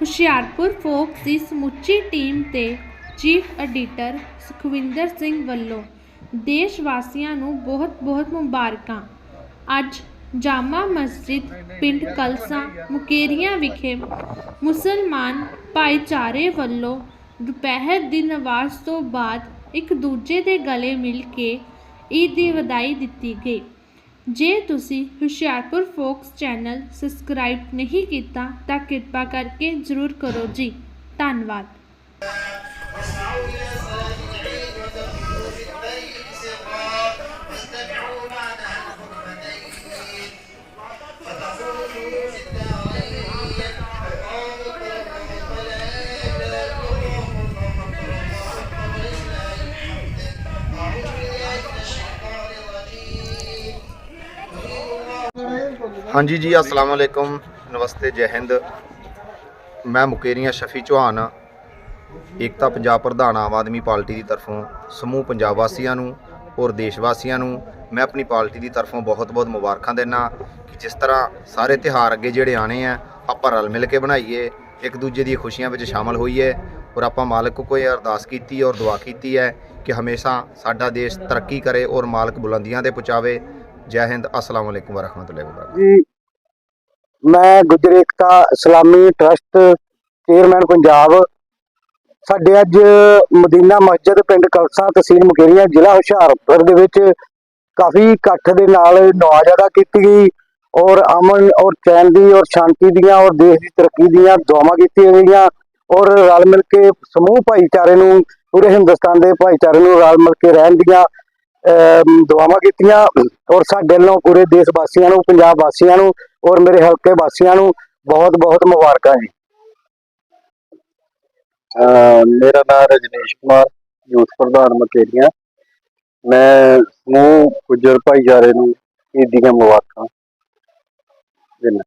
Hoshiarpur focus ਦੀ ਸਮੁੱਚੀ team ਤੇ chief editor Sukhwinder Singh ਵੱਲੋਂ ਦੇਸ਼ ਵਾਸੀਆਂ ਨੂੰ ਬਹੁਤ-ਬਹੁਤ ਮੁਬਾਰਕਾਂ। ਅੱਜ ਜਾਮਾ ਮਸਜਿਦ ਪਿੰਡ ਕਲਸਾ ਮੁਕੇਰੀਆਂ ਵਿਖੇ ਮੁਸਲਮਾਨ ਭਾਈਚਾਰੇ ਵੱਲੋਂ ਦੁਪਹਿਰ ਦੀ ਨਮਾਜ਼ ਤੋਂ ਬਾਅਦ ਇੱਕ ਦੂਜੇ ਦੇ ਗਲੇ ਮਿਲ ਕੇ ਈਦ ਦੀ ਵਧਾਈ ਦਿੱਤੀ ਗਈ। ਜੇ ਤੁਸੀਂ ਹੁਸ਼ਿਆਰਪੁਰ ਫੋਕਸ ਚੈਨਲ ਸਬਸਕ੍ਰਾਈਬ ਨਹੀਂ ਕੀਤਾ ਤਾਂ ਕਿਰਪਾ ਕਰਕੇ ਜ਼ਰੂਰ ਕਰੋ ਜੀ। ਧੰਨਵਾਦ। ਹਾਂਜੀ ਜੀ, ਅਸਲਾਮ ਵਾਲੇਕੁਮ ਨਮਸਤੇ, ਜੈ ਹਿੰਦ। ਮੈਂ ਮੁਕੇਰੀਆਂ ਸ਼ਫੀ ਚੌਹਾਨ ਏਕਤਾ ਪੰਜਾਬ ਪ੍ਰਧਾਨ ਆਮ ਆਦਮੀ ਪਾਰਟੀ ਦੀ ਤਰਫੋਂ, ਸਮੂਹ ਪੰਜਾਬ ਵਾਸੀਆਂ ਨੂੰ ਔਰ ਦੇਸ਼ ਵਾਸੀਆਂ ਨੂੰ ਮੈਂ ਆਪਣੀ ਪਾਰਟੀ ਦੀ ਤਰਫੋਂ ਬਹੁਤ-ਬਹੁਤ ਮੁਬਾਰਕਾਂ ਦਿੰਦਾ ਕਿ ਜਿਸ ਤਰ੍ਹਾਂ ਸਾਰੇ ਤਿਹਾਰ ਅੱਗੇ ਜਿਹੜੇ ਆਣੇ ਆ, ਆਪਾਂ ਰਲ ਮਿਲ ਕੇ ਬਣਾਈਏ, ਇੱਕ ਦੂਜੇ ਦੀ ਖੁਸ਼ੀਆਂ ਵਿੱਚ ਸ਼ਾਮਲ ਹੋਈਏ ਔਰ ਆਪਾਂ ਮਾਲਕ ਕੋਈ ਅਰਦਾਸ ਕੀਤੀ ਔਰ ਦੁਆ ਕੀਤੀ ਹੈ ਕਿ ਹਮੇਸ਼ਾ ਸਾਡਾ ਦੇਸ਼ ਤਰੱਕੀ ਕਰੇ ਔਰ ਮਾਲਕ ਬੁਲੰਦੀਆਂ ਤੇ ਪਹੁੰਚਾਵੇ। ਜੈ ਹਿੰਦ, ਅਸਲਾਮ ਵਾਲੇਕੁਮ ਵਰਹਿਮਤੁਲਾਹਿ ਵਬਰਕਾਤੁਹੂ। ਮੈਂ ਗੁੱਜਰ ਏਕਤਾ ਇਸਲਾਮੀ ਟਰਸਟ ਚੇਅਰਮੈਨ ਪੰਜਾਬ। ਸਾਡੇ ਅੱਜ ਮਦੀਨਾ ਮਸਜਿਦ, ਪਿੰਡ ਕਲਸਾ, ਤਹਿਸੀਲ ਮੁਕੇਰੀਆਂ, ਜ਼ਿਲ੍ਹਾ ਹੁਸ਼ਿਆਰਪੁਰ ਦੇ ਵਿੱਚ ਕਾਫੀ ਇਕੱਠ ਦੇ ਨਾਲ ਨਵਾਜ਼ ਅਦਾ ਕੀਤੀ ਗਈ ਔਰ ਅਮਨ ਔਰ ਚੈਨ ਦੀ ਔਰ ਸ਼ਾਂਤੀ ਦੀਆਂ ਔਰ ਦੇਸ਼ ਦੀ ਤਰੱਕੀ ਦੀਆਂ ਦੁਆਵਾਂ ਕੀਤੀਆਂ ਗਈਆਂ ਔਰ ਰਲ ਮਿਲ ਕੇ ਸਮੂਹ ਭਾਈਚਾਰੇ ਨੂੰ, ਪੂਰੇ ਹਿੰਦੁਸਤਾਨ ਦੇ ਭਾਈਚਾਰੇ ਨੂੰ ਰਲ ਮਿਲ ਕੇ ਰਹਿਣ ਦੀਆਂ ਦੁਆਵਾਂ ਕੀਤੀਆਂ ਔਰ ਸਾਡੇ ਵੱਲੋਂ ਪੂਰੇ ਦੇਸ਼ ਵਾਸੀਆਂ ਨੂੰ, ਪੰਜਾਬ ਵਾਸੀਆਂ ਨੂੰ ਔਰ ਮੇਰੇ ਹਲਕੇ ਵਾਸੀਆਂ ਨੂੰ ਬਹੁਤ ਬਹੁਤ ਮੁਬਾਰਕਾਂ ਜੀ। ਮੇਰਾ ਨਾਮ ਰਜਨੀਸ਼ ਕੁਮਾਰ, ਯੂਥ ਪ੍ਰਧਾਨ ਮਕੇਰੀਆਂ। ਮੈਂ ਸਮੂਹ ਗੁੱਜਰ ਭਾਈਚਾਰੇ ਨੂੰ ਈਦ ਦੀਆਂ ਮੁਬਾਰਕਾਂ ਦਿੰਦਾ।